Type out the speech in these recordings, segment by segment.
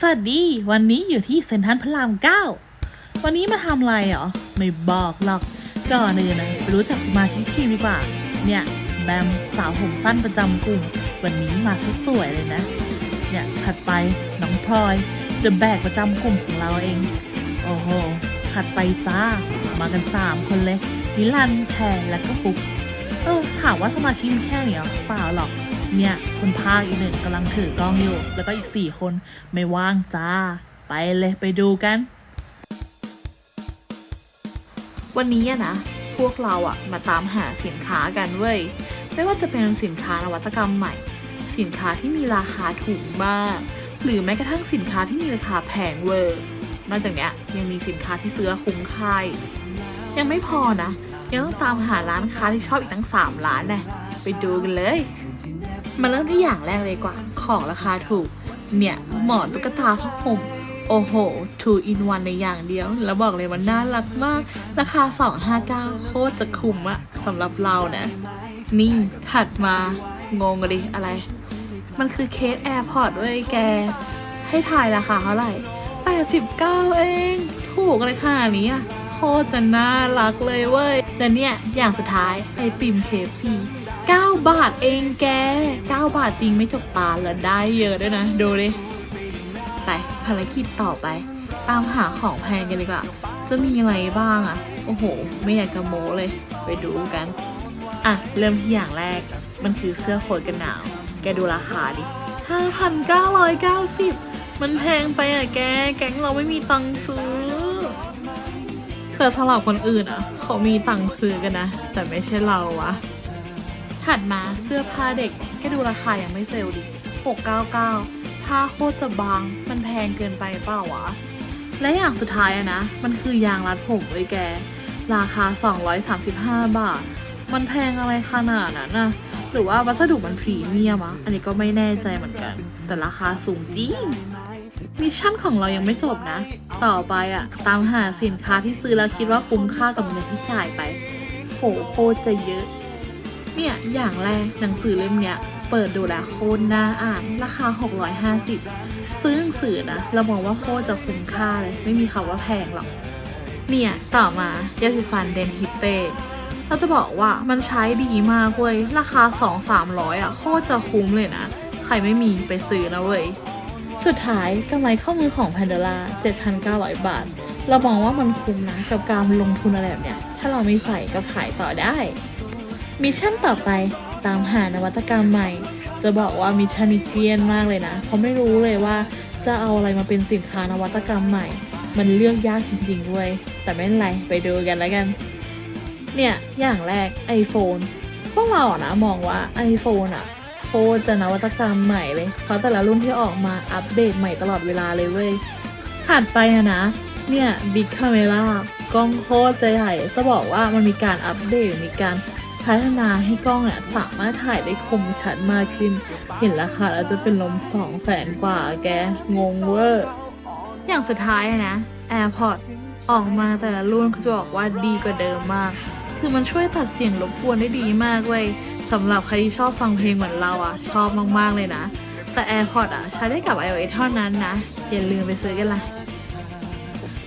สวัสดี วันนี้อยู่ที่เซ็นทรัลพระรามเก้าวันนี้มาทำอะไรเหรอ ไม่บอกหรอก ก่อนอื่นนะไปรู้จักสมาชิกทีมดีกว่า เนี่ย แบมสาวผมสั้นประจำกลุ่ม วันนี้มาซะสวยเลยนะ เนี่ยถัดไปน้องพลอยเดอะแบกประจำกลุ่มของเราเอง โอ้โหถัดไปจ้า มากันสามคนเลยนิรันแทนและก็ฟุก เออถามว่าสมาชิกมีแค่นี้หรอเปล่าหรอก เนี่ยคนภาคอีกหนึ่งกำลังถือกล้องอยู่ แล้วก็อีกสี่คนไม่ว่างจ้า ไปเลยไปดูกัน วันนี้อะนะ พวกเราอะมาตามหาสินค้ากันเว้ย ไม่ว่าจะเป็นสินค้านวัตกรรมใหม่ สินค้าที่มีราคาถูกมาก หรือแม้กระทั่งสินค้าที่มีราคาแพงเวอร์นอกจากนี้ยังมีสินค้าที่ซื้อคุ้มค่ายังไม่พอนะ ยังต้องตามหาร้านค้าที่ชอบอีกตั้ง 3 ร้านแน่ไปดูกันเลย มาเริ่มที่อย่างแรกเลยกว่า ของราคาถูก เนี่ย หมอนตุ๊กตาผ้าห่ม โอ้โห two in one ในอย่างเดียว แล้วบอกเลยมันน่ารักมาก ราคา 259 โคตรจะคุ้มอะสำหรับเรานะ นี่ถัดมางงอะดิอะไร มันคือเคส AirPod เว้ยแก ให้ถ่ายราคาเท่าไหร่ 89 เอง ถูกเลยขนาดนี้โคตรจะน่ารักเลยเว้ย และเนี่ย อย่างสุดท้ายไอติมเคฟซี 9 บาทเองแก 9 บาทจริงไม่จกตาแล้วได้เยอะด้วยนะ ดูดิ ไปภารกิจต่อไป ตามหาของแพงกันดีกว่า จะมีอะไรบ้างอะโอ้โห ไม่อยากจะโม้เลย ไปดูกัน อะ เริ่มที่อย่างแรก มันคือเสื้อโค้ทกันหนาว แกดูราคาดิ 5,990 มันแพงไปอะแก แก๊งเราไม่มีตังค์ซื้อ แต่สำหรับคนอื่นอะเขามีตังค์ซื้อกันนะ แต่ไม่ใช่เราวะ ถัดมาเสื้อผ้าเด็กแกดูราคายังไม่เซลล์ดิ 699 ผ้าโคตรจะบาง มันแพงเกินไปเปล่าวะ และอย่างสุดท้ายอะนะ มันคือยางรัดผมเลยแก ราคา 235 บาท มันแพงอะไรขนาดนั้นนะหรือว่าวัสดุมันพรีเมียมอะอันนี้ก็ไม่แน่ใจเหมือนกัน แต่ราคาสูงจริง มิชชั่นของเรายังไม่จบนะ ต่อไปอะตามหาสินค้าที่ซื้อแล้วคิดว่าคุ้มค่ากับเงินที่จ่ายไป โหโคตรจะเยอะ เนี่ยอย่างแรกหนังสือเล่มเนี้ยเปิดดูแล้วโคตรน่าอ่านราคา 650 ซื้อหนังสือนะ เรามองว่าโคตรจะคุ้มค่าเลย ไม่มีคำว่าแพงหรอก เนี่ย ต่อมายาสีฟันเดนฮิเต้เราจะบอกว่ามันใช้ดีมากเว้ย ราคา 2-300 อะ โคตรจะคุ้มเลยนะ ใครไม่มีไปซื้อนะเว้ย สุดท้ายกำไรข้อมือของ Pandora 7,900 บาท เรามองว่ามันคุ้มนะกับการลงทุนอะไรแบบเนี้ยถ้าเราไม่ใส่ก็ขายต่อได้ มิชชั่นต่อไปตามหานวัตกรรมใหม่ จะบอกว่ามิชชั่นนี้เครียดมากเลยนะเพราไม่รู้เลยว่าจะเอาอะไรมาเป็นสินค้านวัตกรรมใหม่ มันเลือกยากจริงๆด้วย แต่ไม่เป็นไรไปดูกันแล้วกัน เนี่ยอย่างแรก iPhone พวกเราอะนะมองว่า iPhone อะโคตรจะนวัตกรรมใหม่เลยเพราะแต่ละรุ่นที่ออกมาอัปเดตใหม่ตลอดเวลาเลยเว้ยถัดไปอะนะ เนี่ย Big Camera กล้องโคตรจใหญ่จะบอกว่ามันมีการอัปเดตมีการ พัฒนาให้กล้องเนี่ยสามารถถ่ายได้คมชัดมากขึ้น เห็นราคาแล้วจะเป็นลมสองแสนกว่าแก งงเวอร์ อย่างสุดท้ายนะ AirPods ออกมาแต่ละรุ่นเขาจะบอกว่าดีกว่าเดิมมาก คือมันช่วยตัดเสียงรบกวนได้ดีมากเว้ยสำหรับใครที่ชอบฟังเพลงเหมือนเราอะชอบมากๆเลยนะ แต่ AirPods อะใช้ได้กับ iOS เท่านั้นนะ อย่าลืมไปซื้อกันละ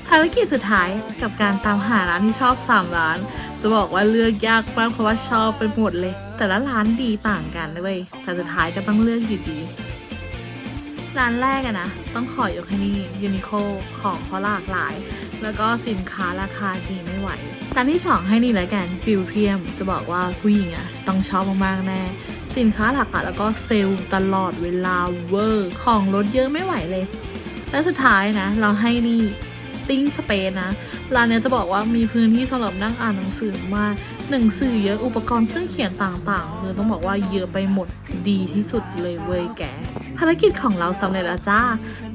ภารกิจสุดท้ายกับการตามหาร้านที่ชอบ 3 ร้าน จะบอกว่าเลือกยากมากเพราะว่าชอบไปหมดเลย แต่ละร้านดีต่างกันด้วยแต่สุดท้ายก็ต้องเลือกอยู่ดีร้านแรกอะนะ ต้องขอยกให้นี่ยูนิโคของเขาหลากหลาย แล้วก็สินค้าราคาดีไม่ไหวร้านที่ 2 ให้นี่แล้วกันบิวเทียมจะบอกว่าผู้หญิงอะต้องชอบมากๆแน่สินค้าหลากหลายแล้วก็เซลล์ตลอดเวลาเวอร์ ของลดเยอะไม่ไหวเลย และสุดท้ายนะ เราให้นี่ ติ้งสเปนนะ ร้านเนี้ยจะบอกว่ามีพื้นที่สำหรับนั่งอ่านหนังสือมากหนังสือเยอะอุปกรณ์เครื่องเขียนต่างๆคือต้องบอกว่าเยอะไปหมดดีที่สุดเลยเว้ยแกภารกิจของเราสำเร็จแล้วจ้า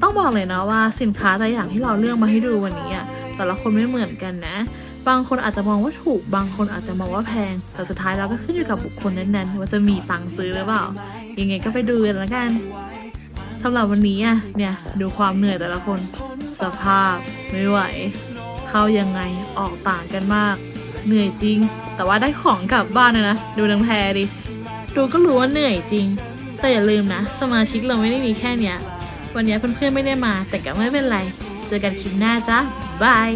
ต้องบอกเลยนะว่าสินค้าแต่อย่างที่เราเลือกมาให้ดูวันนี้อะแต่ละคนไม่เหมือนกันนะ บางคนอาจจะมองว่าถูก บางคนอาจจะมองว่าแพง แต่สุดท้ายเราก็ขึ้นอยู่กับบุคคลนั้นๆ ว่าจะมีตังค์ซื้อหรือเปล่า ยังไงก็ไปดูกันล้วกันสำหรับวันนี้อะเนี่ยดูความเหนื่อยแต่ละคน สภาพ ไม่ไหว เข้ายังไงออกต่างกันมาก เหนื่อยจริง แต่ว่าได้ของกลับบ้านนะนะ ดูนางแพรดิ ดูก็รู้ว่าเหนื่อยจริง แต่อย่าลืมนะ สมาชิกเราไม่ได้มีแค่เนี้ย วันนี้เพื่อนๆไม่ได้มา แต่ก็ไม่เป็นไร เจอกันคลิปหน้าจ้าบาย